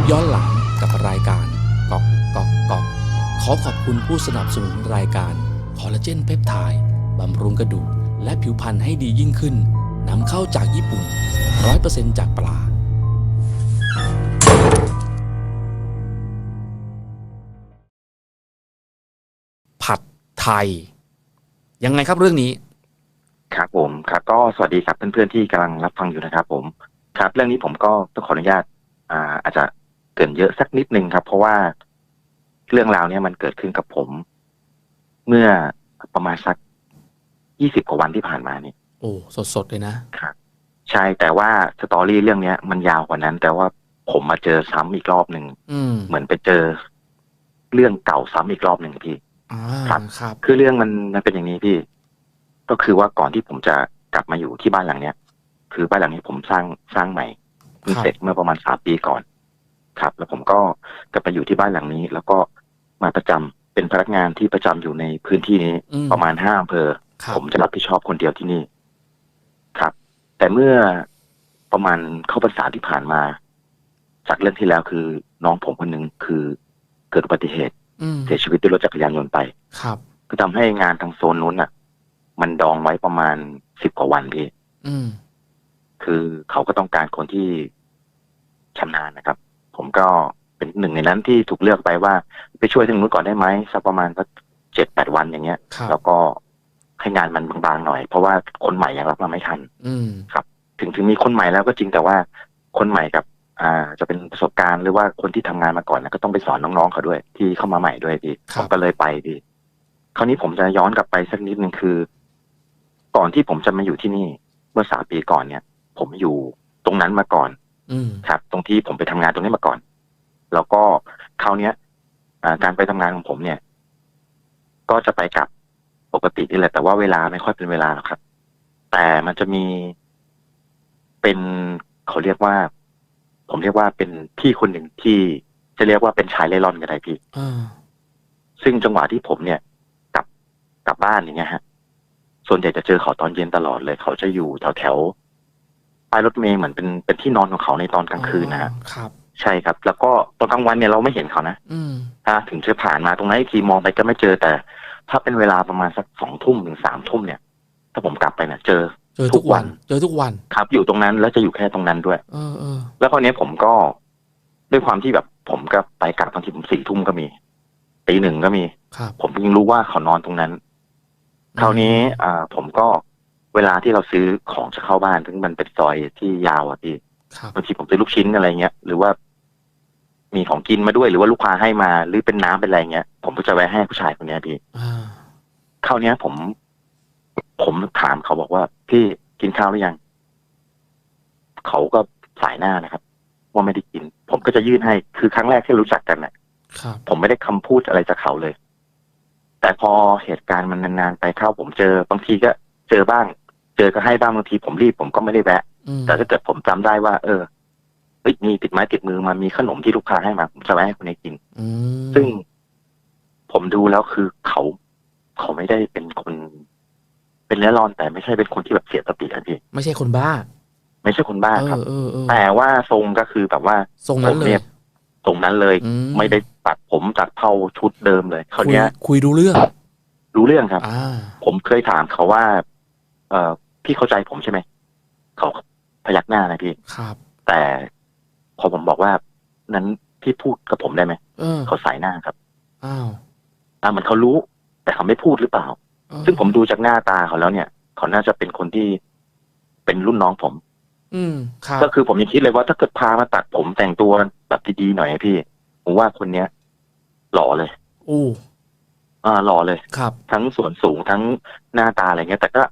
ปย้อนหลังกับรายการกอกกอกกอกขอขอบคุณผู้สนับสนุนรายการคอลลาเจนเพปไทด์บำรุงกระดูกและผิวพรรณให้ดียิ่งขึ้นนำเข้าจากญี่ปุ่น 100%จากปลาผัดไทย ยังไงครับเรื่องนี้ ครับผมครับก็สวัสดีครับเพื่อนๆที่กำลังรับฟังอยู่นะครับผม ครับ เรื่องนี้ผมก็ต้องขออนุญาต อ่าอาจจะ เกรินเยอะสักนิดนึงครับ เพราะว่าเรื่องราวเนี้ยมันเกิดขึ้นกับผม เมื่อประมาณสักยี่สิบกว่าวันที่ผ่านมานี่โอ้สดๆเลยนะครับใช่แต่ว่าสตอรี่เรื่องเนี้ย มันยาวกว่านั้น แต่ว่าผมมาเจอซ้ำอีกรอบหนึ่งอืมเหมือนไปเจอ เรื่องเก่าซ้ำอีกรอบหนึ่งพี่อ่าครับครับ คือเรื่องมันมันเป็นอย่างนี้พี่ ก็คือว่าก่อนที่ผมจะกลับมาอยู่ที่บ้านหลังเนี้ย คือบ้านหลังนี้ผมสร้างสร้างใหม่เพิ่งครับเสร็จเมื่อประมาณสามปีก่อน ครับ แล้วผมก็กลับไปอยู่ที่บ้านหลังนี้ แล้วก็มาประจำเป็นพนักงานที่ประจำอยู่ในพื้นที่นี้อืมประมาณห้าอำเภอครับผมจะรับผิดชอบคนเดียวที่นี่ครับ แต่เมื่อประมาณเข้าพรรษาที่ผ่านมา จากเรื่องที่แล้วคือน้องผมคนหนึ่งคือเกิดอุบัติเหตุอืมเสียชีวิตด้วยรถจักรยานยนต์ไป ครับ ก็ทำให้งานทางโซนนู้นอะ มันดองไว้ประมาณสิบกว่าวันพี่อืมคือเขาก็ต้องการคนที่ชำนาญนะครับ ผมก็เป็นหนึ่งในนั้นที่ถูกเลือกไปว่า ไปช่วยทางนู้นก่อนได้ไหมสักประมาณสักเจ็ดแปดวันอย่างเงี้ยครับแล้วก็ให้งานมันบางๆหน่อย เพราะว่าคนใหม่ยังรับมาไม่ทัน อืมถึงถึงมีคนใหม่แล้วก็จริงแต่ว่าคนใหม่กับ อ่า จะเป็นประสบการณ์หรือว่าคนที่ทำงานมาก่อนนะก็ต้องไปสอนน้องๆเขาด้วย ที่เข้ามาใหม่ด้วยพี่คผรับมก็เลยไปพี่คราวนี้ผมจะย้อนกลับไปสักนิดนึงคือ ก่อนที่ผมจะมาอยู่ที่นี่ เมื่อสามปีก่อนเนี่ย ผมอยู่ตรงนั้นมาก่อนอืม ครับ ตรงที่ผมไปทำงานตรงนี้มาก่อน แล้วก็คราวเนี้ยอ่าการไปทำงานของผมเนี่ย ก็จะไปกลับปกตินี่แหละ แต่ว่าเวลาไม่ค่อยเป็นเวลาหรอกครับ แต่มันจะมีเป็นเขาเรียกว่า ผมเรียกว่าเป็นพี่คนหนึ่งที่จะเรียกว่าเป็นชายเล่ร่อนก็ได้พี่อ่าซึ่งจังหวะที่ผมเนี่ยกลับกลับบ้านอย่างเงี้ยฮะ ส่วนใหญ่จะเจอเขาตอนเย็นตลอดเลย เขาจะอยู่แถวแถวๆ ป้ายรถเมย์เหมือนเป็นเป็นที่นอนของเขาในตอนกลางคืนนะฮะครับ ใช่ครับ แล้วก็ตอนกลางวันเนี่ยเราไม่เห็นเขานะอืมถ้าถึงจะผ่านมาตรงนั้นอีกทีมองไปก็ไม่เจอแต่ ถ้าเป็นเวลาประมาณสักสองทุ่มถึงสามทุ่มเนี่ย ถ้าผมกลับไปเนี่ยเจอเจอทุทุกกวัวันนเจอทุกวันครับ อยู่ตรงนั้นแล้วจะอยู่แค่ตรงนั้นด้วย เออเออแล้วคราวนี้ผมก็ด้วยความที่แบบผมก็ไปกลับบางทีผมสี่ทุ่มก็มีตีหนึ่งก็มีครับผมเพิ่งรู้ว่าเขานอนตรงนั้น คราวนี้อ่าผมก็ เวลาที่เราซื้อของจะเข้าบ้านถึงมันเป็นซอยที่ยาวอะพี่ครับบางทีผมซื้อลูกชิ้นอะไรเงี้ยหรือว่า มีของกินมาด้วยหรือว่าลูกค้าให้มาหรือเป็นน้ำเป็นอะไรเงี้ยผมก็จะแวะให้ผู้ชายคนเนี้ยพี่อ่าคราวเนี้ย ผม ผมถามเขาบอกว่า พี่กินข้าวหรือยัง เขาก็สายหน้านะครับ ว่าไม่ได้กิน ผมก็จะยื่นให้คือครั้งแรกที่รู้จักกันน่ะครับผมไม่ได้คำพูดอะไรจากเขาเลย แต่พอเหตุการณ์มันนานๆไปเข้าผมเจอบางทีก็เจอบ้าง เจอก็ให้บ้างบางทีผมรีบผมก็ไม่ได้แวะอืมแต่ถ้าเกิดผมจำได้ว่า เออเฮ้ยมีติดไม้ติดมือมามีขนมที่ลูกค้าให้มาผมจะแวะให้คนนี้กินอืมซึ่งผมดูแล้วคือเขาเขาไม่ได้เป็นคน เป็นเนื้อร้อนแต่ไม่ใช่เป็นคนที่แบบเสียสติอะพี่ไม่ใช่คนบ้า ไม่ใช่คนบ้าเอครับอเออเออแต่ว่าทรงก็คือแบบว่าทรงนั้นเลผมยยตรงนั้นเลยอืไม่ได้ตัดผมตัดเผาชุดเดิมเลยเขาวคุยเนี้ย คุยดูเรื่องรู้เรื่องครับอ่าผมเคยถามเขาว่า เออ พี่เข้าใจผมใช่ไหมเขาพยักหน้านะพี่ ครับ แต่พอผมบอกว่านั้นพี่พูดกับผมได้ไหมเออเขาสายหน้าครับอ้าวอ่าเหมือนเขารู้ แต่เขาไม่พูดหรือเปล่า เออซึ่งผมดูจากหน้าตาเขาแล้วเนี่ย เขาน่าจะเป็นคนที่เป็นรุ่นน้องผม อืมครับก็คือผมยังคิดเลยว่าถ้าเกิดพามาตัดผมแต่งตัวแบบดีๆหน่อยอะพี่ผมว่าคนเนี้ย หล่อเลย อู้อ่าหล่อเลย ครับ ทั้งส่วนสูงทั้งหน้าตาอะไรเงี้ย แต่ก็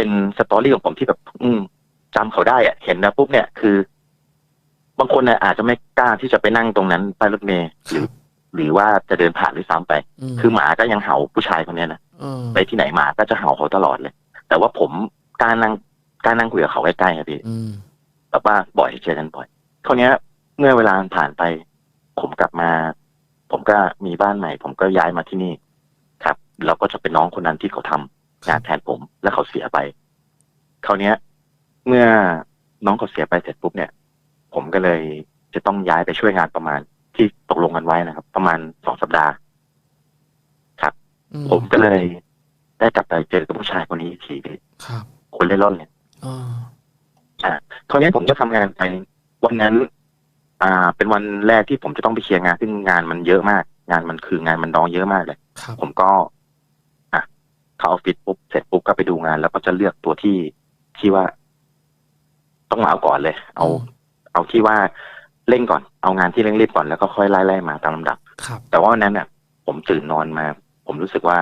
เป็นสตอรี่ของผมที่แบบ อืมจำเขาได้อะเห็นนะปุ๊บเนี่ยคือ บางคนเนี่ยอาจจะไม่กล้าที่จะไปนั่งตรงนั้นป้ายรถเมล์หรือ หรือว่าจะเดินผ่านหรือซ้ำไปมคือหมาก็ยังเห่าผู้ชายคนเนี้ยนะเออไปที่ไหนหมาก็จะเห่าเขาตลอดเลย แต่ว่าผมกล้ารนั่งกล้ารนั่งคุยกับเขาใกล้ๆครับพี่อืมแบบว่าบ่อยเจอกันบ่อยคราวเนี้ยเมื่อเวลาผ่านไป ผมกลับมา ผมก็มีบ้านใหม่ ผมก็ย้ายมาที่นี่ ครับแล้วก็จะเป็นน้องคนนั้นที่เขาทำ งานแทนผม แล้วเขาเสียไปคราวเนี้ย เมื่อน้องเขาเสียไปเสร็จปุ๊บเนี่ย ผมก็เลยจะต้องย้ายไปช่วยงานประมาณที่ตกลงกันไว้นะครับ ประมาณสองสัปดาห์อืผมก็เลยได้กลับไปเจอกับผู้ชายคนนี้อีกทีพี่ครับคนเล่ร่อนเลยอ่าคราวนี้ผมก็ทำงานไปวันนั้น อ่า เป็นวันแรกที่ผมจะต้องไปเคลียร์งานซึ่งงานมันเยอะมาก งานมันคืองานมันน้องเยอะมากเลยครับผมก็อะ เข้าออฟฟิศปุ๊บเสร็จปุ๊บก็ไปดูงาน แล้วก็จะเลือกตัวที่ที่ว่า ต้องมาเอาก่อนเลย เอา เอาที่ว่าเร่งก่อนเอางานที่เร่งรีบก่อนแล้วก็ค่อยไล่ไล่มาตามลำดับครับแต่ว่าวันนั้นเนี่ยผมตื่นนอนมา ผมรู้สึกว่า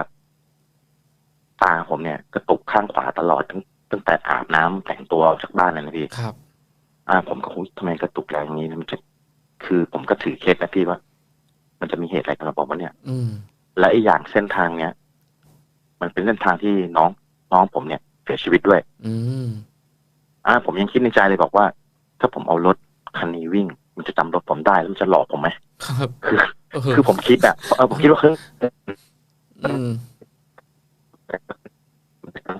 ตาผมเนี่ยกระตุกข้างขวาตลอดตั้งตั้งแต่อาบน้ำแต่งตัวออกจากบ้านเลยนะพี่ครับ อ่า ผมก็อุ๊ยทำไมกระตุกแรงอย่างนี้มันจะคือ ผมก็ถือเคสนะพี่ว่า มันจะมีเหตุอะไรกันหรือเปล่าวะเนี่ย อืมและอีกอย่างเส้นทางเนี้ย มันเป็นเส้นทางที่น้องน้องผมเนี่ยเสียชีวิตด้วย อืมอ่า ผมยังคิดในใจเลยบอกว่า ถ้าผมเอารถคันนี้วิ่ง มันจะจำรถผมได้แล้วมันจะหลอกผมไหมครับคือเออคือผมคิดอะเออผมคิดว่าเฮ้ยอืม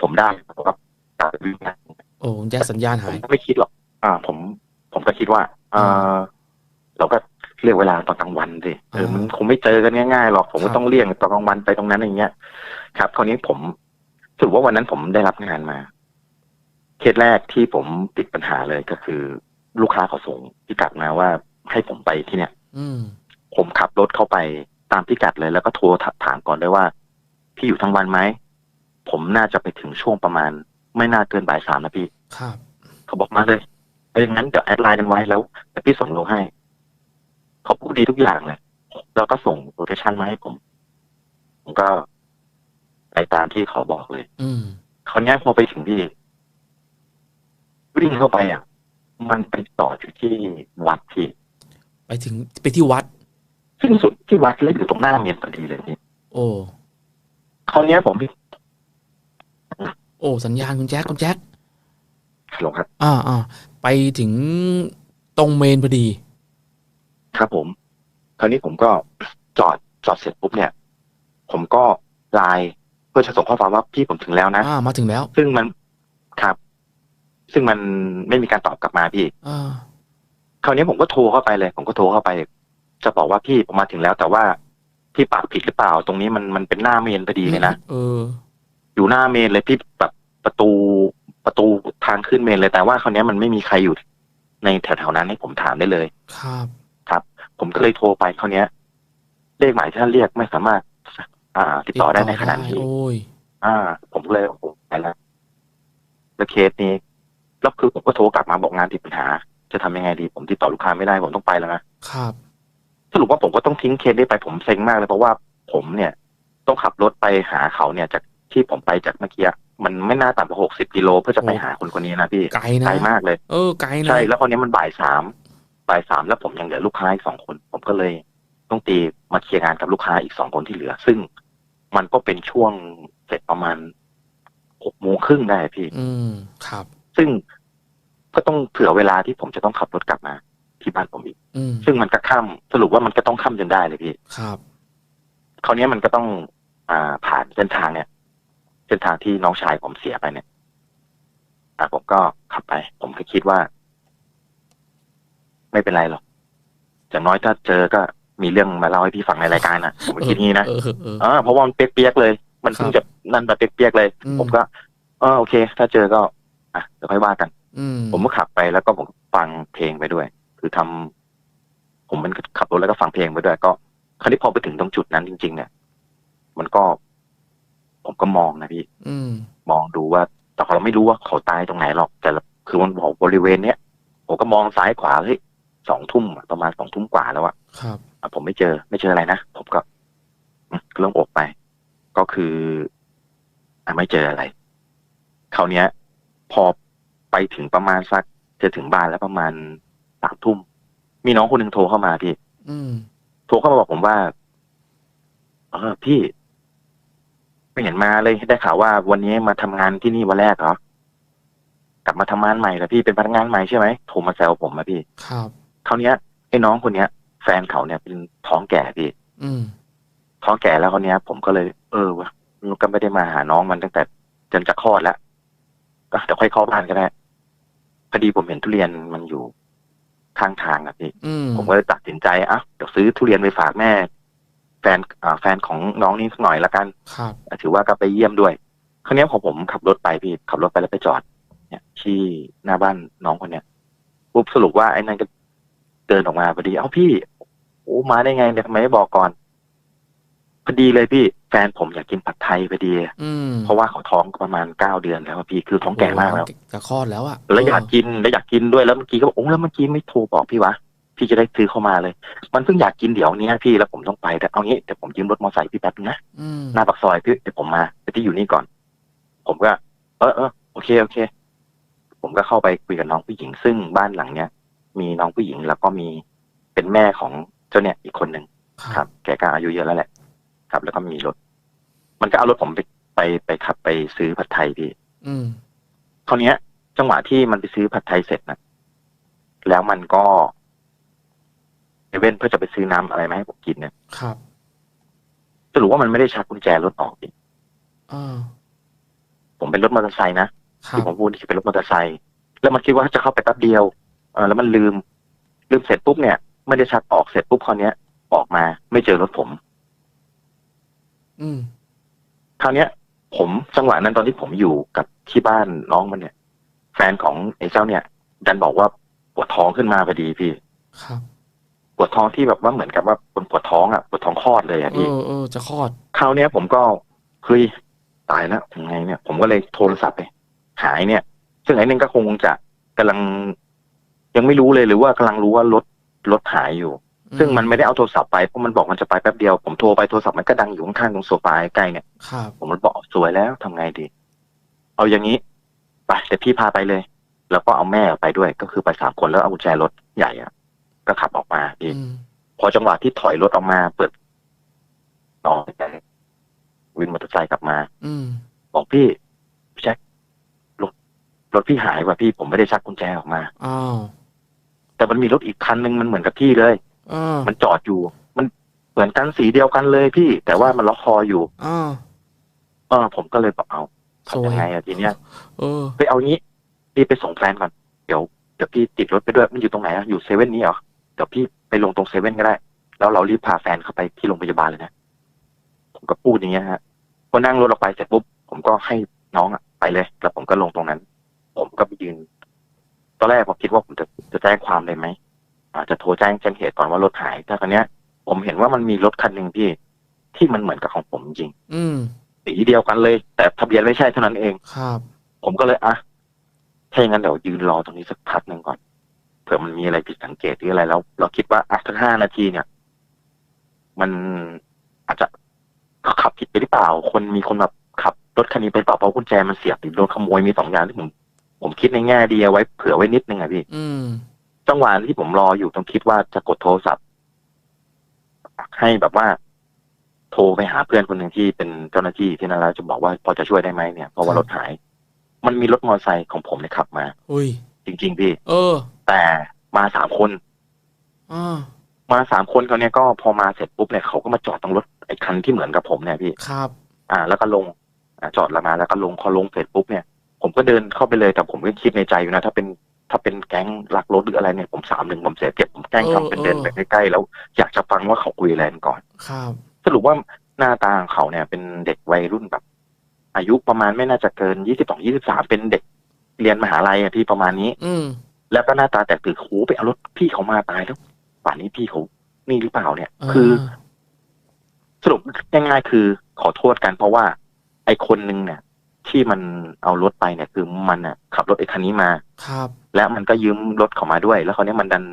ผมได้เพราะว่าการวิ่งนะ โอ้แยกสัญญาณผหามย ก็ไม่คิดหรอก อ่า ผม ผมก็คิดว่า เออเราก็ เรียกเวลาตอนกลางวันสิเอออ่ามัมันคงไม่เจอกันง่ายๆหรอกผมครัก็บต้องเลี่ยงตอนกลางวันไปตรงนั้นอย่างเงี้ย ครับคราวนี้ผมสรุปว่าวันนั้นผมได้รับงานมา เคสแรกที่ผมติดปัญหาเลยก็คือ ลูกค้าเขาส่งพิกัดมาว่าให้ผมไปที่เนี่ย อืมผมขับรถเข้าไปตามพิกัดเลย แล้วก็โทรถามก่อนเลยว่า พี่อยู่ทั้งวันไหมผมน่าจะไปถึงช่วงประมาณ ไม่น่าเกินบ่ายสามนะพี่ ครับ เขาบอกมาเลยเอ้ยงั้นเดี๋ยวแอดไลน์กันไว้แล้วเดี๋ยวพี่ส่งลงให้ เขาพูดดีทุกอย่างเลยแล้วก็ส่งโลเคชั่นมาให้ผม ผมก็ไปตามที่เขาบอกเลย อืมคราวนี้พอไปถึงที่วิ่งเข้าไปอะ มันไปต่ออยู่ที่วัดที่ ไปถึงไปที่วัด ซึ่งสุดที่วัดแล้วอยู่ตรงหน้าเมนพอดีเลยพี่โอ้คราวนี้ผมโอ้สัญญาณคุณแจ็คคุณแจ็คฮัลโหลครับ อ่าอ่าไปถึงตรงเมนพอดี ครับผม คราวนี้ผมก็จอดจอดเสร็จปุ๊บเนี่ย ผมก็ไลน์เพื่อจะส่งข้อความว่าพี่ผมถึงแล้วนะอ่ามาถึงแล้ว ซึ่งมันครับ ซึ่งมันไม่มีการตอบกลับมาพี่อ่าคราวนี้ผมก็โทรเข้าไปเลย ผมก็โทรเข้าไป จะบอกว่าพี่ผมมาถึงแล้ว แต่ว่าพี่ปากผิดหรือเปล่า ตรงนี้มันมันเป็นหน้าเมนพอดีเลยนะเออ อยู่หน้าเมนเลยพี่แบบประตูประตูทางขึ้นเมนเลยแต่ว่าคราวนี้มันไม่มีใครอยู่ในแถวๆนั้นให้ผมถามได้เลย ครับ ผมก็เลยโทรไปคราวเนี้ย เลขหมายที่ท่านเรียกไม่สามารถ อ่า ติดต่อได้ในขณะนี้ โอ้ยอ่า ผมก็เลยโอ้โหไปแล้วแล้วเคสนี้แล้วคือผมก็โทรกลับมาบอกงานติดปัญหา จะทำยังไงดี ผมติดต่อลูกค้าไม่ได้ผมต้องไปแล้วนะครับสรุปว่าผมก็ต้องทิ้งเคสนี้ไปผมเซ็งมากเลยเพราะว่าผมเนี่ย ต้องขับรถไปหาเขาเนี่ย จากที่ผมไปจากเมื่อกี้มันไม่น่าต่ำกว่าหกสิบกิโลเพื่อจะไปหาคนคนนี้นะพี่ไกลนะไกลมากเลย เออไกลนะใช่แล้วคราวนี้มันบ่ายสาม บ่ายสามแล้วผมยังเหลือลูกค้าอีกสองคน ผมก็เลยต้องตีมาเคลียร์งานกับลูกค้าอีกสองคนที่เหลือ ซึ่งมันก็เป็นช่วงเสร็จประมาณหกโมงครึ่งได้พี่ อืมครับ ซึ่งก็ต้องเผื่อเวลาที่ผมจะต้องขับรถกลับมา ที่บ้านผมอีก อืมซึ่งมันก็ค่ำสรุปว่ามันก็ต้องค่ำจนได้เลยพี่ ครับ คราวนี้มันก็ต้องอ่าผ่านเส้นทางเนี่ย เส้นทางที่น้องชายผมเสียไปเนี่ยอ่าผมก็ขับไป ผมก็คิดว่า ไม่เป็นไรหรอกอย่างน้อยถ้าเจอก็มีเรื่องมาเล่าให้พี่ฟังในรายการนะผมก็คิดงี้นะเออเออเอออ่าเพราะว่ามันเปียกๆเลย มันเพิ่งครับจะนั่นแบบเปียกๆเลยอืมผมก็เออโอเค ถ้าเจอก็ อะเดี๋ยวค่อยว่ากันอืมผมก็ขับไปแล้วก็ผมฟังเพลงไปด้วย คือทำผมมันขับรถแล้วก็ฟังเพลงไปด้วย ก็คราวนี้พอไปถึงตรงจุดนั้นจริง ๆ เนี่ย มันก็ ผมก็มองนะพี่ อืมมองดูว่า แต่เราไม่รู้ว่าเขาตายตรงไหนหรอก แต่ละคือมันบอกบริเวณเนี้ยผมก็มองซ้ายขวาเฮ้ย สองทุ่มอะประมาณสองทุ่มกว่าแล้วอะครับอะผมไม่เจอ ไม่เจออะไรนะผมก็อืมเริ่มอกไป ก็คืออะไม่เจออะไรคราวเนี้ย พอไปถึงประมาณสักจะถึงบ้านแล้วประมาณสามทุ่มมีน้องคนหนึ่งโทรเข้ามาพี่อืมโทรเข้ามาบอกผมว่า เออพี่ ไม่เห็นมาเลยได้ข่าวว่า วันนี้มาทำงานที่นี่วันแรกเหรอกลับมาทำงานใหม่แล้วพี่เป็นพนักงานใหม่ใช่ไหมโทรมาแซวผมมาพี่ ครับ คราวเนี้ยไอ้น้องคนเนี้ย แฟนเขาเนี่ยเป็นท้องแก่พี่อืมท้องแก่แล้วคนเนี้ย ผมก็เลย เออวะก็ไม่ได้มาหาน้องมันตั้งแต่จนจะคลอดแล้วก็เดี๋ยวค่อยเข้าบ้านก็ได้พอดีผมเห็นทุเรียนมันอยู่ข้างทางอะพี่อืมผมก็เลยตัดสินใจอะเดี๋ยวซื้อทุเรียนไปฝากแม่ แฟนอ่าแฟนของน้องนี่สักหน่อยละกันครับถือว่าก็ไปเยี่ยมด้วยคราวเนี้ยพอผมขับรถไปพี่ขับรถไปแล้วไปจอด เนี่ย ที่หน้าบ้านน้องคนเนี้ยปุ๊บสรุปว่าไอ้นั่นก็ เดินออกมาพอดี เอ้าพี่โอ้มาได้ไงเนี่ยทำไมไม่บอกก่อน พอดีเลยพี่ แฟนผมอยากกินผัดไทยพอดีอืมเพราะว่าเขาท้องประมาณเก้าเดือนแล้วอะพี่คือท้องแก่มากแล้วจะคลอดแล้วอะแล้วอยากกินแล้วอยากกินด้วยแล้วเมื่อกี้ก็บอกโอ้แล้วเมื่อกี้ไม่โทรบอกพี่วะพี่จะได้ซื้อเข้ามาเลย มันเพิ่งอยากกินเดี๋ยวเนี้ยพี่แล้วผมต้องไปแต่เอางี้เดี๋ยวผมยืมรถมอเตอร์ไซค์พี่แป๊บนึงนะอืมหน้าปากซอยพี่เดี๋ยวผมมาไปที่อยู่นี่ก่อน ผมก็ เออเออโอเคโอเค ผมก็เข้าไปคุยกับน้องผู้หญิงซึ่งบ้านหลังเนี้ย มีน้องผู้หญิง แล้วก็มีเป็นแม่ของเจ้าเนี่ยอีกคนหนึ่งคครับรับ แกก็อายุเยอะแล้วแหละ ครับ แล้วก็มีรถ มันก็เอารถผมไปไปไปขับไปซื้อผัดไทยพี่อืมคราวเนี้ย จังหวะที่มันไปซื้อผัดไทยเสร็จนะแล้วมันก็ไปเว้นเพื่อจะไปซื้อน้ำอะไรมาให้ผมกินเนี่ยครับสรุปว่ามันไม่ได้ชักกุญแจรถออกพี่อ่าผมเป็นรถมอเตอร์ไซค์นะครัที่บผมพูดที่เป็นรถมอเตอร์ไซค์แล้วมันคิดว่าจะเข้าไปแป๊บเดียว เออแล้วมันลืม ลืมเสร็จปุ๊บเนี่ยไม่ได้ชักออกเสร็จปุ๊บคราวเนี้ย ออกมาไม่เจอรถผม อืม คราวเนี้ย ผมจังหวะนั้นตอนที่ผมอยู่กับที่บ้านน้องมันเนี่ย แฟนของไอ้เจ้าเนี่ย ดันบอกว่าปวดท้องขึ้นมาพอดีพี่ ครับ ปวดท้องที่แบบว่าเหมือนกับว่าคนปวดท้องอะปวดท้องคลอดเลยอะเอพี่อเออจะคลอด คราวเนี้ยผมก็เฮ้ยตายแล้วยังไงเนี่ย ผมก็เลยโทรศัพท์ไป หายเนี่ย ซึ่งไอ้นั่นก็คงจะกำลัง ยังไม่รู้เลยหรือว่ากำลังรู้ว่ารถรถหายอยู่ ซึ่งมันไม่ได้เอาโทรศัพท์ไปเพราะมันบอกมันจะไปแป๊บเดียวผมโทรไปโทรศัพท์มันก็ดังอยู่ข้างๆตรงโซฟาใกล้ๆเนี่ยครับผมเลยบอกสวยแล้วทำไงดี เอาอย่างนี้ไปเดี๋ยวพี่พาไปเลย แล้วก็เอาแม่ไปด้วย ก็คือไปสามคนแล้วเอากุญแจรถใหญ่อะก็ขับออกมาพี่อืมพอจังหวะที่ถอยรถออกมาเปิดต่อวินมอเตอร์ไซค์กลับมา อืมบอกพี่พี่แจ็ครถรถพี่หายว่ะพี่ผมไม่ได้ชักกุญแจออกมาอ้าว แต่มันมีรถอีกคันนึงมันเหมือนกับพี่เลย อ่ามันจอดอยู่ มันเหมือนกันสีเดียวกันเลยพี่ แต่ว่ามันล็อกคออยู่ อ่าเออผมก็เลยบอกเอาสวยทำยังไงอะทีเนี้ยเออ ไปเอางี้พี่ไปส่งแฟนก่อนเดี๋ยวเดี๋ยวพี่ติดรถไปด้วยมันอยู่ตรงไหนอะอยู่เซเว่นนี้เหรอเดี๋ยวพี่ไปลงตรงเซเว่นก็ได้ แล้วเรารีบพาแฟนเข้าไปที่โรงพยาบาลเลยนะผมก็พูดอย่างเงี้ยฮะพอนั่งรถออกไปเสร็จปุ๊บผมก็ให้น้องอะไปเลย แล้วผมก็ลงตรงนั้น ผมก็ไปยืน ตอนแรกผมคิดว่าผมจะจะแจ้งความเลยไหมอาจจะโทรแจ้งแจ้งเหตุก่อนว่ารถหายแต่ครั้เนี้ย ผมเห็นว่ามันมีรถคันหนึ่งพี่ที่มันเหมือนกับของผมจริง อืมสีเดียวกันเลย แต่ทะเบียนไม่ใช่เท่านั้นเองครับ ผมก็เลยอะถ้าอย่างนั้นเดี๋ยวยืนรอตรงนี้สักพักหนึ่งก่อนเผื่อมันมีอะไรผิดสังเกตหรืออะไรแล้ว เราคิดว่าอะสักห้านาทีเนี่ย มันอาจจะขับผิดไปหรือเปล่า คนมีคนแบบขับรถคันนี้ไปเปล่าเพราะกุญแจมันเสียบหรือโดนขโมยมีสองอย่างที่ผม ผมคิดในแง่ดีเอาไว้เผื่อไว้นิดนึงอะพี่ อืม จังหวะที่ผมรออยู่ต้องคิดว่าจะกดโทรศัพท์ ให้แบบว่า โทรไปหาเพื่อนคนหนึ่งที่เป็นเจ้าหน้าที่ที่นั่นแล้วจะบอกว่าพอจะช่วยได้ไหมเนี่ยเพราะว่าครับ รถหาย มันมีรถมอเตอร์ไซค์ของผมเนี่ยขับมา อุ้ย จริง ๆ พี่ เออแต่มาสามคน อ่ามาสามคนเขาเนี่ยก็พอมาเสร็จปุ๊บเนี่ยเขาก็มาจอดตรงรถไอ้คันที่เหมือนกับผมเนี่ยพี่ ครับ อ่า แล้วก็ลงอ่าจอดแล้วมาแล้วก็ลงพอลงเสร็จปุ๊บเนี่ย ผมก็เดินเข้าไปเลยแต่ผมก็คิดในใจอยู่นะ ถ้าเป็นถ้าเป็นแก๊งลักรถหรืออะไรเนี่ยผมสามหนึ่งผมเสียเก็บผมแกล้งทำเป็นเดินไปใกล้ๆแล้วอยากจะฟังว่าเขาคุยอะไรกันก่อนครับสรุปว่าหน้าตาของเขาเนี่ย เป็นเด็กวัยรุ่นแบบ อายุประมาณไม่น่าจะเกินยี่สิบสองยี่สิบสามเป็นเด็กเรียนมหาลัยอะที่ประมาณนี้ อืมแล้วก็หน้าตาแตกตื่นโหไปเอารถพี่เขามาตายแล้วป่านนี้พี่เขานี่หรือเปล่าเนี่ย คือ สรุปง่ายๆคือขอโทษกันเพราะว่า ไอ้คนนึงเนี่ย ที่มันเอารถไปเนี่ยคือมันอะขับรถไอ้คันนี้มา ครับ แล้วมันก็ยืมรถเขามาด้วย แล้วคราวนี้มันดัน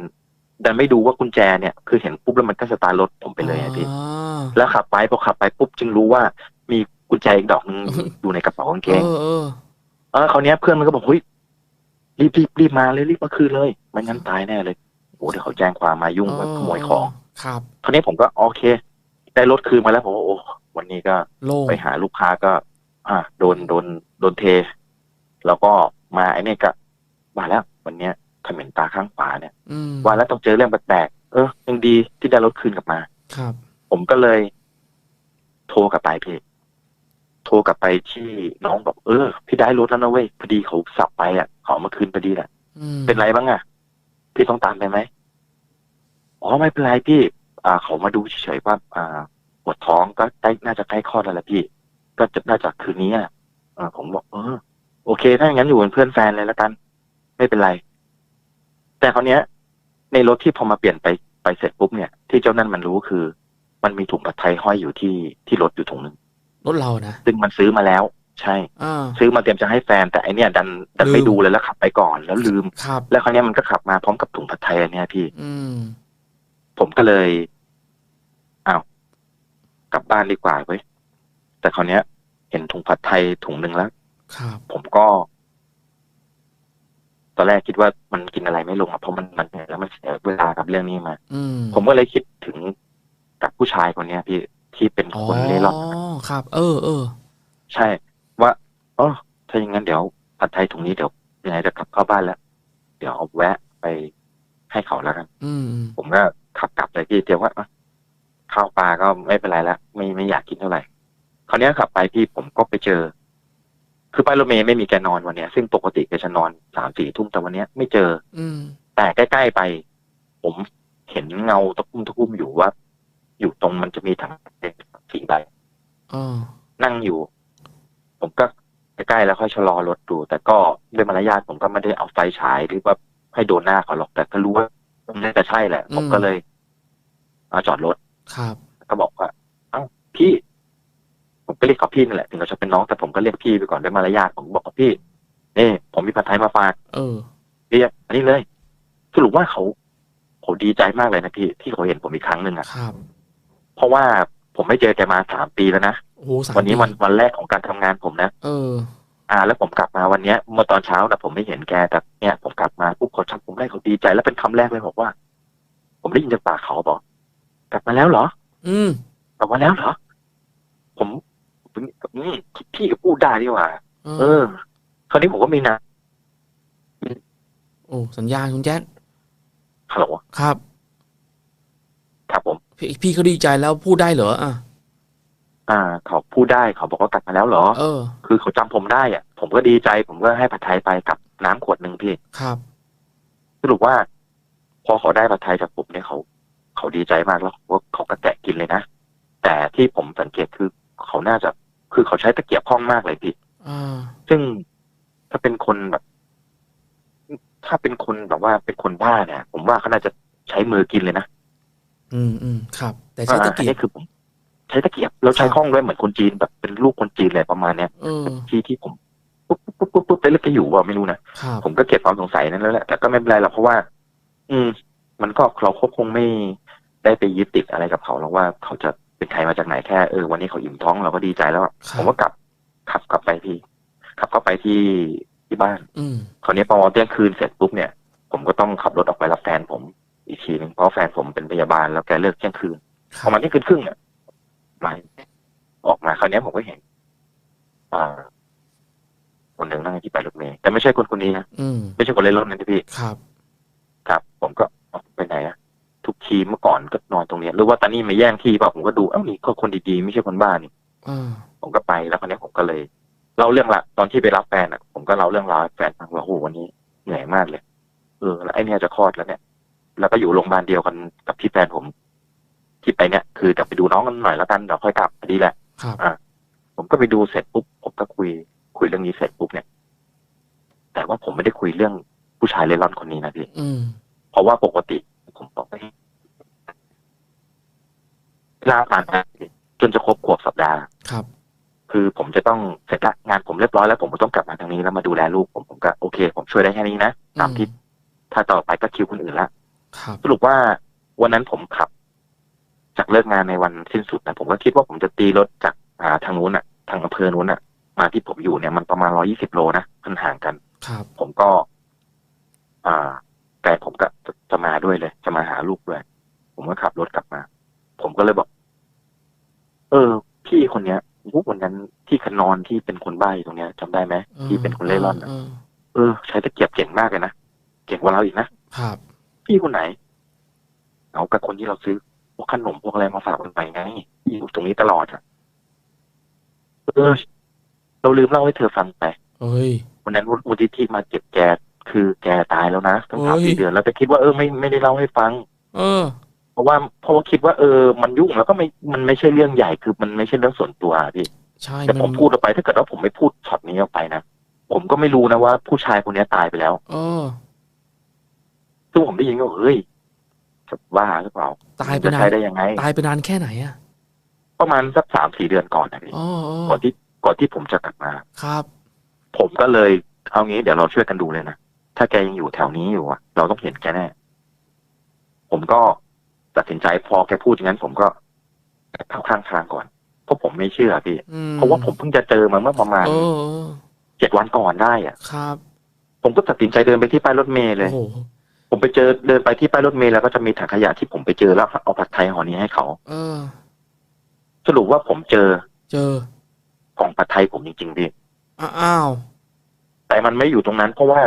ดันไม่ดูว่ากุญแจเนี่ยคือเห็นปุ๊บแล้วมันก็สตาร์ทรถผมไปเลยอะพี่อ่าแล้วขับไปพอขับไปปุ๊บจึงรู้ว่ามีกุญแจอีกดอกหนึงอยู่ในกระเป๋ากางเกเอง อเออ เออคราวเนี้ยเพื่อนมันก็บอกเฮ้ยรีบรีบรีบมาเลยรีบมาคืนเลยไม่งั้นตายแน่เลยโอ้เดี๋ยวเขาแจ้งความมายุ่งกับขโมยของ ครับ คราวนี้ผมก็โอเค ได้รถคืนมาแล้วผมว่าโอ้วันนี้ก็โล่งไปหาลูกค้าก็ อ่าโดนโดนโดนเท แล้วก็มาไอ้นี่ก็มาแล้ว วันเนี้ยเขม็นตาข้างขวาเนี่ยอืมว่าแล้วต้องเจอเรื่องแปลกๆเออยังดีที่ได้รถคืนกลับมาครับ ผมก็เลย โทรกลับไปพี่โทรกลับไปที่น้องบอกเออพี่ได้รถแล้วนะเว้ยพอดีเขาสับไปอะเขาเอามาคืนพอดีแหละอืมเป็นไรบ้างอะพี่ต้องตามไปไหมอ๋อไม่เป็นไรพี่ อ่า เขามาดูเฉยๆว่า อ่าปวดท้องก็ได้น่าจะใกล้คลอดแล้วละพี่ ก็จะน่าจะคืนนี้อะอ่าผมบอกเออโอเค ถ้าอย่างนั้นอยู่เป็นเพื่อนแฟนเลยแล้วกัน ไม่เป็นไร แต่คราวเนี้ย ในรถที่พอมาเปลี่ยนไปไปเสร็จปุ๊บเนี่ย ที่เจ้านั่นมันรู้คือ มันมีถุงผัดไทยห้อยอยู่ที่ที่รถอยู่ถุงหนึ่งรถเรานะซึ่งมันซื้อมาแล้ว ใช่อ่าซื้อมาเตรียมจะให้แฟน แต่ไอเนี้ยดันดันลืมไม่ดูเลยแล้วขับไปก่อน แล้วลืมครับแล้วคราวเนี้ยมันก็ขับมาพร้อมกับถุงผัดไทยอันเนี้ยพี่ อืมผมก็เลยอ้าวกลับบ้านดีกว่าเว้ย แต่คราวเนี้ยเห็นถุงผัดไทยถุงหนึ่งแล้วครับผมก็ ตอนแรกคิดว่ามันกินอะไรไม่ลงอะเพราะมันมันเหนื่อยแล้วมันเสียเวลากับเรื่องนี้มาอืมผมก็เลยคิดถึงกับผู้ชายคนเนี้ย พี่ที่เป็นอ๋อคนเล่ร่อนครับ เออเออใช่ ว่าอ๋อถ้าอย่างนั้นเดี๋ยวผัดไทยถุงนี้เดี๋ยวยังไงจะกลับเข้าบ้านแล้ว เดี๋ยวเอาแวะไปให้เขาแล้วกันอืมอืมผมก็ขับกลับเลยพี่เตรียมว่าอะข้าวปลาก็ไม่เป็นไรแล้วไม่ไม่อยากกินเท่าไหร่ คราวเนี้ยขับไปพี่ผมก็ไปเจอ คือป้ายรถเมย์ไม่มีแกนอนวันเนี้ย ซึ่งปกติแกจะนอนสามสี่ทุ่มแต่วันเนี้ยไม่เจอ อืม แต่ใกล้ๆไป ผมเห็นเงาตะคุ่มตะคุ่มอยู่ว่า อยู่ตรงมันจะมีถังสี่ใบอ๋อ นั่งอยู่ ผมก็ใกล้ๆแล้วค่อยชะลอรถดู แต่ก็ด้วยมารยาทผมก็ไม่ได้เอาไฟฉายหรือว่าให้โดนหน้าเขาหรอกแต่ก็รู้ว่าน่าจะใช่แหละ ผมก็เลยเอาจอดรถครับ ก็บอกว่าเอ้าพี่ ผมก็เรียกเขาพี่นั่นแหละถึงเขาจะเป็นน้องแต่ผมก็เรียกพี่ไปก่อนด้วยมารยาทผมบอกว่าพี่นี่ผมมีผัดไทยมาฝากเออพี่อันนี้เลยสรุปว่าเขาเขาดีใจมากเลยนะพี่ที่เขาเห็นผมอีกครั้งหนึ่งอะครับ เพราะว่าผมไม่เจอแกมาสามปีแล้วนะโอ้โหสามวันนี้ปีวันวันแรกของการทำงานผมนะเออ อ่า แล้วผมกลับมาวันเนี้ยเมื่อตอนเช้านะผมไม่เห็นแกแต่เนี่ยผมกลับมาปุ๊บเขาชักผมได้เขาดีใจแล้วเป็นคำแรกเลยบอกว่า ผมได้ยินจากปากเขาบอกกลับมาแล้วเหรอ อืมกลับมาแล้วเหรอ ผมผม อืมพี่ก็พูดได้ดีกว่าเอเอออ คราวนี้ผมก็มีนะโอ้สัญญาณคุณแจ๊ดฮัลโหลครับ ครับผม พี่พี่เขาดีใจแล้วพูดได้เหรออะอ่า เขาพูดได้เขาบอกว่ากลับมาแล้วเหรอ เออ คือเขาจำผมได้อะ ผมก็ดีใจ ผมก็ให้ผัดไทยไปกับน้ำขวดหนึ่งพี่ ครับสรุปว่า พอเขาได้ผัดไทยจากผมเนี่ยเขาเขาดีใจมากแล้วเขาก็เขาก็แกะกินเลยนะแต่ที่ผมสังเกตคือเขาน่าจะ คือเขาใช้ตะเกียบคล่องมากเลยพี่อ่าซึ่งถ้าเป็นคนแบบ ถ้าเป็นคนแบบว่าเป็นคนบ้าเนี่ย ผมว่าเขาน่าจะใช้มือกินเลยนะอืมอืมครับ แต่ใช้ตะอ่าอันเกียนี้บคือผมใช้ตะเกียบแล้วใช้คล่องด้วยเหมือนคนจีนแบบเป็นลูกคนจีนเลยประมาณเนี้ยเออที่ที่ผมปุ๊บปุ๊บปุ๊บปุ๊บปุ๊บไปเลือกไปอยู่ว่าไม่รู้นะครับผมก็เก็บความสงสัยนั้นแล้วแหละแต่ก็ไม่เป็นไรหรอกเพราะว่า อืม มันก็เราก็คงไม่ได้ไปยึดติดอะไรกับเขาหรอกว่าเขาจะ เป็นใครมาจากไหนแค่เออวันนี้เขาอิ่มท้องเราก็ดีใจแล้วอะครับผมก็กลับขับกลับไปที่ขับเข้าไปที่ที่บ้าน อืมคราวนี้พอเที่ยงคืนเสร็จปุ๊บเนี่ย ผมก็ต้องขับรถออกไปรับแฟนผมอีกทีหนึงเพราะแฟนผมเป็นพยาบาลแล้วแกเลิกเที่ยงคืนคปรับระมาณเที่ยงคืนครึ่งเนี่ยมาออกมาคราวนี้ผมก็เห็น อ่า คนหนึ่งนั่งที่ป้ายรถเมล์แต่ไม่ใช่คนคนนี้นะอืมไม่ใช่คนเล่นรถนะพี่ครับ ครับ ผมก็เอ้าไปไหนอะ ทุกทีเมื่อก่อนก็นอนตรงเนี้ยหรือว่าตอนนี้มาแย่งที่เปล่าผมก็ดูเอ้านี่ก็คนดีๆไม่ใช่คนบ้านี่อ่าผมก็ไปแล้วคราวนี้ผมก็เลยเล่าเรื่องละตอนที่ไปรับแฟนอะ ผมก็เล่าเรื่องราวให้แฟนฟังว่าโอ้โหวันนี้เหนื่อยมากเลย เออแล้วไอ้เนี่ยจะคลอดแล้วเนี่ย แล้วก็อยู่โรงพยาบาลเดียวกันกับที่แฟนผม ที่ไปเนี่ย คือจะไปดูน้องกันหน่อยแล้วกันเดี๋ยวค่อยกลับพอดีแหละครับผมก็ไปดูเสร็จปุ๊บผมก็คุย คุยเรื่องนี้เสร็จปุ๊บเนี่ย แต่ว่าผมไม่ได้คุยเรื่องผู้ชายเล่ร่อนคนนี้นะพี่อืมเพราะว่าปกติ ผมบอกให้เวลาผ่านไปจนจะครบขวบสัปดาห์ ครับ คือผมจะต้องเสร็จละงานผมเรียบร้อยแล้วผมก็ต้องกลับมาทางนี้แล้วมาดูแลลูกผมผมก็โอเค ผมช่วยได้แค่นี้นะตามที่อืมถ้าต่อไปก็คิวคนอื่นละครับสรุปว่าวันนั้นผมขับ จากเลิกงานในวันสิ้นสุดนะผมก็คิดว่าผมจะตีรถจากอ่าทางนู้นอะ ทางอำเภอนู้นอะ มาที่ผมอยู่เนี่ยมันประมาณร้อยี่สิบโลนะมันห่างกัน ครับ ผมก็ อ่า แต่ผมก็จะจะมาด้วยเลย จะมาหาลูกด้วย ผมก็ขับรถกลับมา ผมก็เลยบอก เออ พี่คนเนี้ยวุวันนั้นที่ขนอนที่เป็นคนใบ้ตรงเนี้ยจำได้ไหมที่เป็นคนเล่ร่อนอะเออเออ ใช้ตะเกียบเก่งมากเลยนะเก่งกว่าเราอีกนะครับ พี่คนไหน เอากับคนที่เราซื้อพวกขนมพวกอะไรมาฝากคนไปไงที่อยู่ตรงนี้ตลอดอะเออเราลืมเล่าให้เธอฟังไปเอ้ยวันนั้นวันที่ที่มาเก็บแก คือแกตายแล้วนะตั้งสามเฮ้ยสี่เดือนแล้วแต่คิดว่าเออไม่ไม่ได้เล่าให้ฟัง เออ เพราะว่าเพราะว่าคิดว่าเออมันยุ่งแล้วก็ไม่มันไม่ใช่เรื่องใหญ่คือมันไม่ใช่เรื่องส่วนตัวพี่ใช่แต่ผมพูดออกไปถ้าเกิดว่าผมไม่พูดช็อตนี้ออกไปนะผมก็ไม่รู้นะว่าผู้ชายคนนี้ตายไปแล้วเออซึ่งผมได้ยินก็เฮ้ยจะว่าหรือเปล่า ตายไปจะนาใช้นได้ยังไง ตายไปนานแค่ไหนอะประมาณสักสามสี่เดือนก่อนนะพี่อ๋ออ๋อก่อนที่ก่อนที่ผมจะกลับมา ครับ ผมก็เลยเอางี้เดี๋ยวเราช่วยกันดูเลยนะ ถ้าแกยังอยู่แถวนี้อยู่อะเราต้องเห็นแกแน่ ผมก็ตัดสินใจพอแกพูดอย่างนั้น ผมก็เข้าข้างทางก่อนเพราะผมไม่เชื่อพี่อืมเพราะว่าผมเพิ่งจะเจอมาเมื่อประมาณเออเออเจ็ดวันก่อนได้อะครับ ผมก็ตัดสินใจเดินไปที่ป้ายรถเมล์เลยโอ้โหผมไปเจอเดินไปที่ป้ายรถเมล์แล้วก็จะมีถังขยะที่ผมไปเจอแล้วเอาผัดไทยห่อนี้ให้เขาเออสรุปว่าผมเจอ เจอกล่องผัดไทยผมจริงๆพี่อ้าวแต่มันไม่อยู่ตรงนั้นเพราะว่า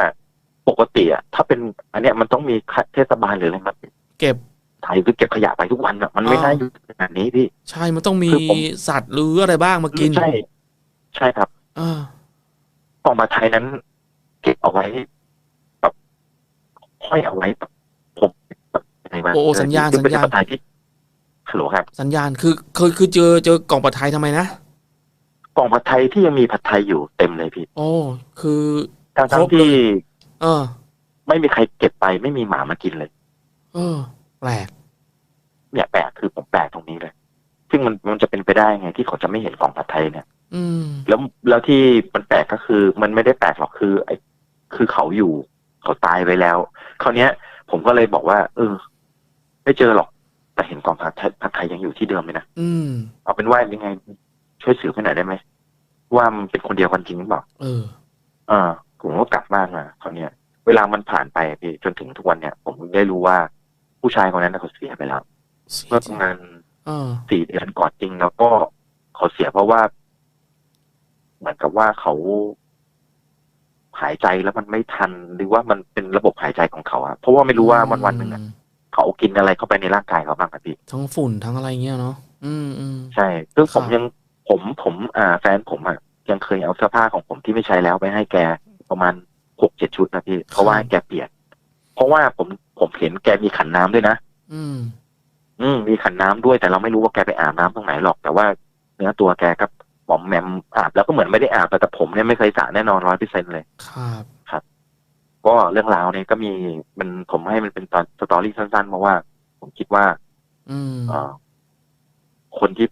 ปกติอะถ้าเป็นอันเนี้ยมันต้องมีเทศบาลหรืออะไรมาเก็บไทยคือเก็บขยะไปทุกวันอะมันไม่อ่าน่าอยู่ขนาดนี้พี่ ใช่มันต้องมีคือผมสัตว์หรืออะไรบ้างมากินใช่ ใช่ครับเออกล่องผัดไทยนั้น เก็บเอาไว้แบบห้อยเอาไว้แบบผมแบบยังไงวะโอ้โอ้สัญญาณคือสัญเป็นญาณผัดไทยที่ฮัลโหลครับ สัญญาณคือเคยคือเจอเจอกล่องปลาไทยทำไมนะกล่องผัดไทยที่ยังมีผัดไทยอยู่เต็มเลยพี่ โอ้คือทั้งครทั้บงที่ เออ ไม่มีใครเก็บไป ไม่มีหมามากินเลย เออ แปลก เนี่ยแปลกคือผมแปลกตรงนี้เลย ซึ่งมันมันจะเป็นไปได้ไงที่เขาจะไม่เห็นกล่องผัดไทยเนี่ย อืม แล้วแล้วที่มันแปลกก็คือ มันไม่ได้แปลกหรอกคือ ไอ้คือเขาอยู่ เขาตายไปแล้ว คราวเนี้ย ผมก็เลยบอกว่า เออ ไม่เจอหรอก แต่เห็นกล่องผัดไทยผัดไทยยังอยู่ที่เดิมเลยนะอืม เอาเป็นว่ายังไง ช่วยสืบให้หน่อยได้ไหมว่ามันเป็นคนเดียวกันจริงหรือเปล่าเออ เออ ผมก็กลับบ้านมาคราวเนี้ยเวลามันผ่านไปพี่จนถึงทุกวันเนี่ย ผมได้รู้ว่าผู้ชายคนนั้นนะเขาเสียไปแล้วเสียเมื่อใจประมาณเออสี่เดือนก่อนจริง แล้วก็เขาเสียเพราะว่า เหมือนกับว่าเขาหายใจแล้วมันไม่ทันหรือว่ามันเป็นระบบหายใจของเขาอะเพราะว่าไม่รู้ว่าวันวันๆหนึ่งอะเขากินอะไรเข้าไปในร่างกายเขาบ้างครับพี่ทั้งฝุ่นทั้งอะไรเงี้ยเนาะอืมอืมใช่ซึ่งผมครับยังผมผม อ่า แฟนผมอะยังเคยเอาเสื้อผ้าของผมที่ไม่ใช้แล้วไปให้แก ประมาณหกเจ็ดชุดนะพี่ เพราะว่าให้แกเปลี่ยน เพราะว่าผมผมเห็นแกมีขันน้ำด้วยนะอืม อืมมีขันน้ำด้วยแต่เราไม่รู้ว่าแกไปอาบน้ำตรงไหนหรอก แต่ว่าเนื้อตัวแกก็หมอมแหมมอาบแล้วก็เหมือนไม่ได้อาบแต่แต่ผมเนี่ยไม่เคยสระแน่นอนร้อยเปอร์เซ็นเลยครับ ก็เรื่องราวเนี่ยก็มีมันผมให้มันเป็นตอนสตอรี่สั้นๆเพราะว่า ผมคิดว่า อืมเออคนที่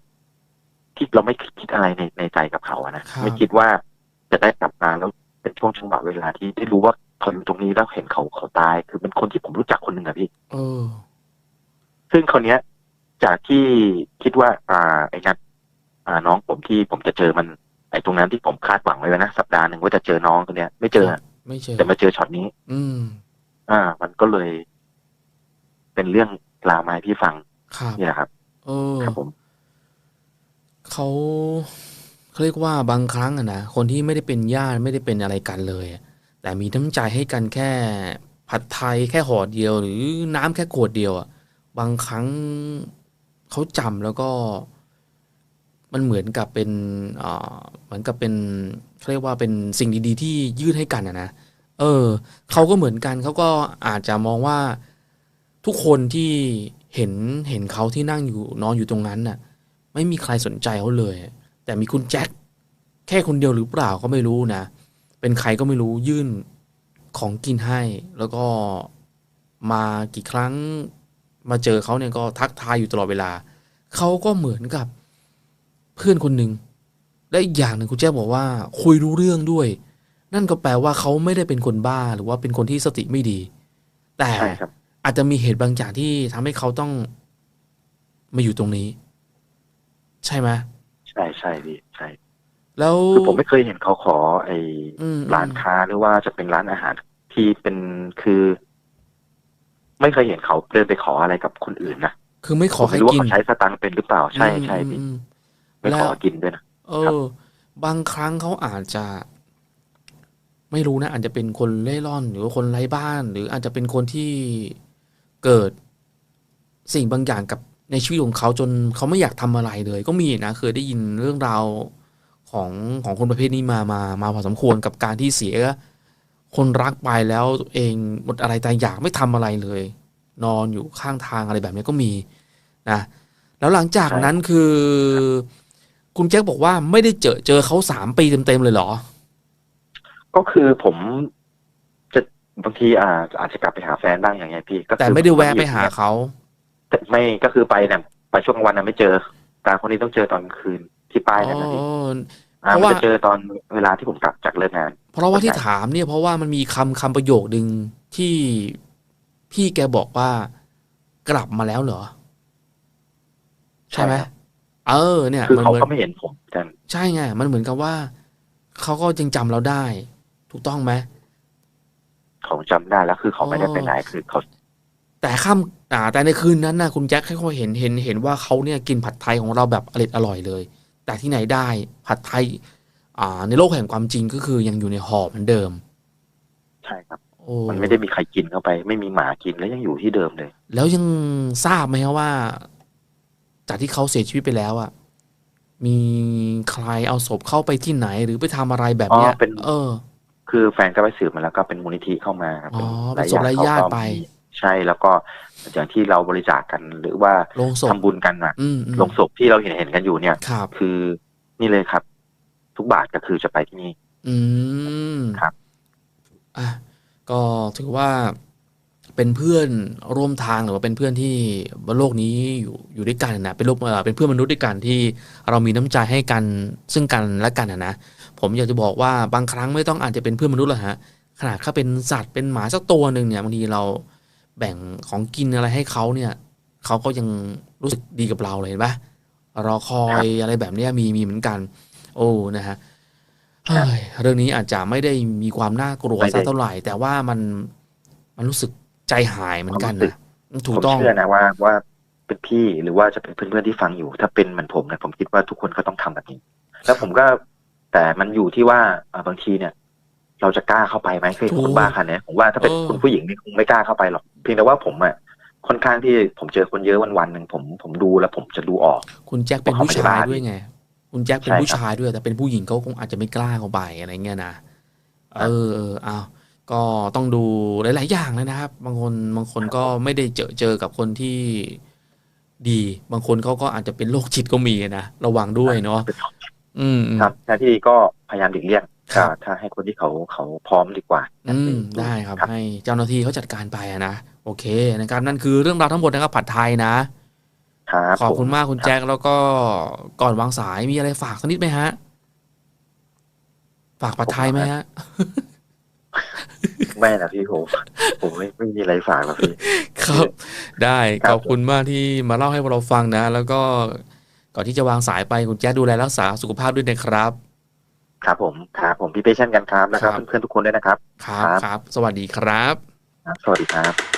ที่เราไม่คิดอะไรในในใจกับเขาอะนะครับไม่คิดว่าจะได้กลับมาแล้ว เป็นช่วงจังหวะเวลาที่ได้รู้ว่าเขาอยู่ตรงนี้แล้วเห็นเขาเขาตาย คือเป็นคนที่ผมรู้จักคนหนึ่งอะพี่เออ ซึ่งคนเนี้ย จากที่คิดว่า อ่า ไอ้นัดอ่าน้องผมที่ผมจะเจอมัน ไอ้ตรงนั้นที่ผมคาดหวังไว้นะสัปดาห์หนึ่งว่าจะเจอน้องตัวเนี้ย ไม่เจอ ไม่เจอแต่มาเจอช็อตนี้ อืม อ่า มันก็เลย เป็นเรื่องราวมาให้พี่ฟังครับนี่แหละครับ เออครับผมเขา เขาเรียกว่าบางครั้งอะนะคนที่ไม่ได้เป็นญาติไม่ได้เป็นอะไรกันเลย แต่มีน้ำใจให้กันแค่ผัดไทยแค่ห่อเดียว หรือน้ำแค่ขวดเดียวอะบางครั้งเขาจำแล้วก็มันเหมือนกับเป็นเหมือนกับเป็นเขาเรียกว่าเป็นสิ่งดี ๆ ที่ยื่นให้กันอะนะเออเขาก็เหมือนกันเขาก็อาจจะมองว่าทุกคนที่เห็นเห็นเขาที่นั่งอยู่นอนอยู่ตรงนั้นน่ะ ไม่มีใครสนใจเขาเลย แต่มีคุณแจ็คแค่คนเดียวหรือเปล่าก็ไม่รู้นะ เป็นใครก็ไม่รู้ยื่นของกินให้ แล้วก็มากี่ครั้งมาเจอเขาเนี่ยก็ทักทายอยู่ตลอดเวลา เขาก็เหมือนกับเพื่อนคนหนึ่งและอีกอย่างหนึ่งคุณแจ็คบอกว่า คุยรู้เรื่องด้วย นั่นก็แปลว่าเขาไม่ได้เป็นคนบ้าหรือว่าเป็นคนที่สติไม่ดี แต่ใช่ครับอาจจะมีเหตุบางอย่างที่ทำให้เขาต้องมาอยู่ตรงนี้ ใช่ไหม ใช่ใช่พี่ใช่แล้ว คือผมไม่เคยเห็นเขาขอ ไอ้อืม ร้านค้าหรือว่าจะเป็นร้านอาหารที่เป็นคือ ไม่เคยเห็นเขาเดินไปขออะไรกับคนอื่นนะคือไม่ขอผมให้ไม่รู้ว่ากินเขาใช้สตังค์เป็นหรือเปล่าใช่ใช่อืมพี่อืม ไม่ขอกินด้วยนะ เออบางครั้งเขาอาจจะ ไม่รู้นะอาจจะเป็นคนเล่ร่อน หรือว่าคนไร้บ้าน หรืออาจจะเป็นคนที่เกิดสิ่งบางอย่างกับ ในชีวิตของเขาจนเขาไม่อยากทำอะไรเลย ก็มีนะเคยได้ยินเรื่องราวของของคนประเภทนี้มามามาพอสมควรกับการที่เสีย คนรักไปแล้วตัวเองหมดอะไรแต่อยากไม่ทำอะไรเลย นอนอยู่ข้างทางอะไรแบบนี้ก็มีนะแล้วหลังจากใช่นั้นคือ คุณแจ็คบอกว่าไม่ได้เจอเจอเขาสามปีเต็มๆเลยเหรอ ก็คือผมจะบางทีอ่าอาจจะกลับไปหาแฟนบ้างอย่างเงี้ยพี่ก็คือแต่ไม่ได้แวะไปหาเขา แต่ไม่ก็คือไปเนี่ยไปช่วงกลางวันนะไม่เจอ แต่คนนี้ต้องเจอตอนกลางคืนที่ป้ายนั่นนะพี่อ๋ออ่าเพราะมันว่าจะเจอตอนเวลาที่ผมกลับจากเลิกงาน เพราะว่าที่ใช่ถามเนี่ยเพราะว่ามันมีคำคำประโยคหนึ่งที่พี่แกบอกว่ากลับมาแล้วเหรอ ใช่ไหมครับเออ เนี่ยคือมันเขาเหมือนก็ไม่เห็นผมกัน ใช่ไงมันเหมือนกับว่าเขาก็ยังจำเราได้ ถูกต้องไหมเขาจำได้แล้วคือเขาไม่ได้ไปไหนคือเขา แต่ค่ำอ่าแต่ในคืนนั้นนะคุณแจ็คค่อยๆเห็นเห็นเห็นว่าเขาเนี่ยกินผัดไทยของเราแบบอร่อยอร่อยเลย แต่ที่ไหนได้ผัดไทย อ่า ในโลกแห่งความจริงก็คือยังอยู่ในห่อเหมือนเดิม ใช่ครับโอ้มันไม่ได้มีใครกินเข้าไป ไม่มีหมากินแล้วยังอยู่ที่เดิมเลย แล้วยังทราบไหมครับว่า จากที่เขาเสียชีวิตไปแล้วอะมีใครเอาศพเข้าไปที่ไหนหรือไปทำอะไรแบบเนี้ยอ๋อเป็นเออ คือแฟนก็ไปสืบมาแล้วก็เป็นมูลนิธิเข้ามาครับอ๋อหลายเป็นศพไร้ญาติเขก็ไปมี ใช่แล้วก็อย่างที่เราบริจาคกันหรือว่าโลงศพทำบุญกันน่ะอืมอืมลงศพที่เราเห็นเห็นกันอยู่เนี่ยครับคือนี่เลยครับ ทุกบาทก็คือจะไปที่นี่ อืมครับอะก็ถือว่าเป็นเพื่อนร่วมทางหรือว่าเป็นเพื่อนที่บนโลกนี้อยู่อยู่ด้วยกันนะเป็นโลกเอ่อเป็นเพื่อนมนุษย์ด้วยกันที่เรามีน้ำใจให้กันซึ่งกันและกันนะนะผมอยากจะบอกว่าบางครั้งไม่ต้องอาจจะเป็นเพื่อนมนุษย์หรอกฮะขนาดเขาเป็นสัตว์เป็นหมาสักตัวหนึ่งเนี่ยบางทีเรา แบ่งของกินอะไรให้เขาเนี่ยเขาก็ยังรู้สึกดีกับเราเลยเห็นปะรอคอยอะไรแบบเนี้ยมีมีเหมือนกัน โอ้นะฮะเฮ้ยเรื่องนี้อาจจะไม่ได้มีความน่ากลัวไม่ได้สักเท่าไหร่ แต่ว่ามันมันรู้สึกใจหายเหมือนกันความรู้สึนะกถูผกมต้องเชื่อนะว่าว่าเป็นพี่หรือว่าจะเป็นเพื่อนๆที่ฟังอยู่ ถ้าเป็นเหมือนผมนะผมคิดว่าทุกคนก็ต้องทำแบบนี้ แล้วผมก็แต่มันอยู่ที่ว่าเอ่อบางทีเนี่ย เราจะกล้าเข้าไปไหมคือถูกคนบ้าขนาดนี้ผมว่าถ้าเป็นเออคุณผู้หญิงนี่คงไม่กล้าเข้าไปหรอกเพียงแต่ว่าผมอะค่อนข้างที่ผมเจอคนเยอะวันวันๆหนึ่งผมผมดูแล้วผมจะดูออก คุณแจ็คเป็นเพราะผู้เขาไม่ได้ชายบ้าด้วยไง คุณแจ็คเป็นใช่ผู้ครับชายด้วยแต่เป็นผู้หญิงเขาคงอาจจะไม่กล้าเข้าไปอะไรเงี้ยนะครัเอบอเออเอาก็ต้องดูหลาย ๆ อย่างเลยนะครับ บางคนบางคนก็ไม่ได้เจอเจอกับคนที่ดี บางคนเขาก็อาจจะเป็นโรคจิตก็มีนะ ระวังด้วยเนาะเป็นอืมอืมครับหน้าที่ก็พยายามหลีกเลี่ยง ครับถ้าให้คนที่เขาเขาพร้อมดีกว่าอืมได้ครับให้เจ้าหน้าที่เขาจัดการไปอะนะโอเคนะครับ นั่นคือเรื่องราวทั้งหมดนะครับผัดไทยนะครับขอบคุณผมมากคุณแจ็คแล้วก็ก่อนวางสายมีอะไรฝากสักนิดไหมฮะ ฝากผัดไทยไหมฮะไม่นะพี่ผมผมไม่ไม่มีอะไรฝากหรอกพี่ ครับ ได้ครับขอบคุณมากที่มาเล่าให้พวกเราฟังนะ แล้วก็ก่อนที่จะวางสายไปคุณแจ็คดูแลรักษาสุขภาพด้วยนะครับ ครับผมครับผมพี่เป้เช่นกันครับนะครับครับเพื่อนๆทุกคนด้วยนะครับ ครับครับครับ สวัสดีครับครับสวัสดีครับ